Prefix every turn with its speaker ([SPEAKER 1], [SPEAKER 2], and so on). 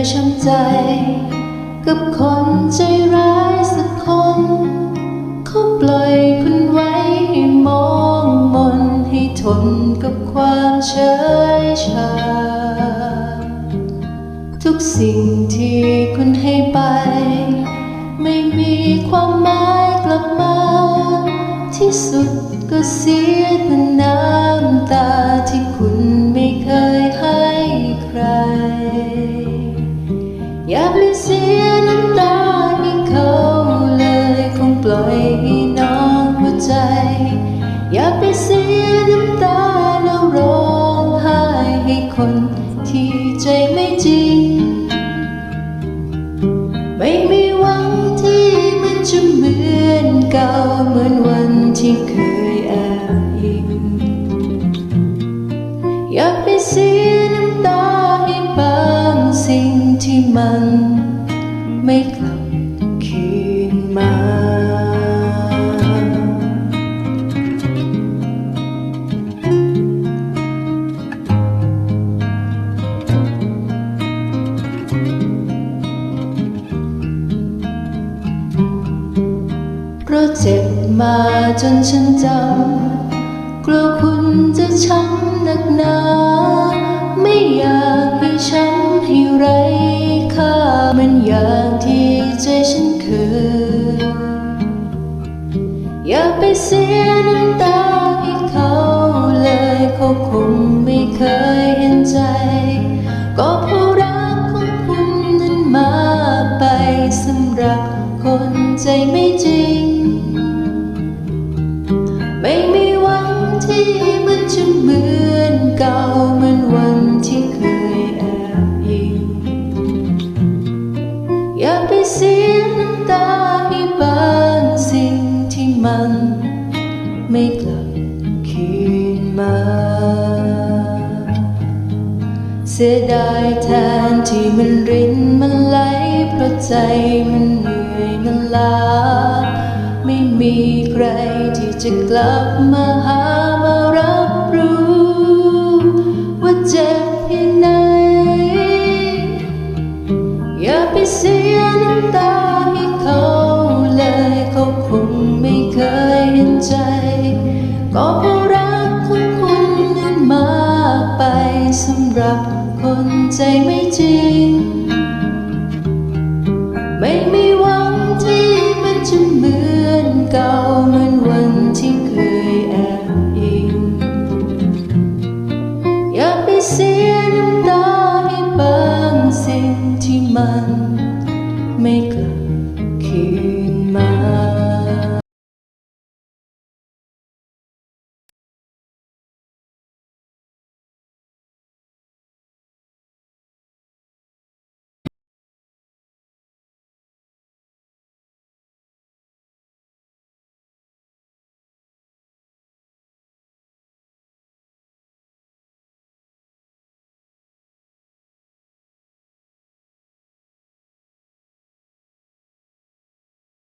[SPEAKER 1] ยช้ำใจ กับคนใจร้ายสักคน เขาปล่อยคุณไว้ให้มองมนให้ทนกับความเฉยชา ทุกสิ่งที่คุณให้ไป ไม่มีความหมายกลับมา ที่สุดก็เสียแต่น้ำตา จะเหมือนเก่าเหมือนวันที่เคยแอบอิงอย่าไปเสียน้ำตาให้บางสิ่งที่มันไม่กลับ ราะเจ็บมาจนฉันจำ กลัวคุณจะช้ำหนักหนา ไม่อยากให้ช้ำให้ไรค่ามันอย่างที่ใจฉันเคย อย่าไปเสียน้ำตาให้เขาเลยเขาคงไม่เคยเห็นใจ ก็เพราะรักของคุณนั้นมากไปสำหรับคนใจไม่จริง มันจะเหมือนเก่าเหมือนวันที่เคยแอบอิงอย่าไปเสียน้ำตาให้บางสิ่งที่มันไม่กลับคืนมา เสียดายแทนที่มันรินมันไหลเพราะใจมันเหนื่อยมันล้าไม่มีใครที่จะกลับมาหา เสียน้ำตาให้เขาเลยเขาคงไม่เคยเห็นใจ ก็เพราะรักของคุณนั้นมากไปสำหรับคนใจไม่จริง ไม่มี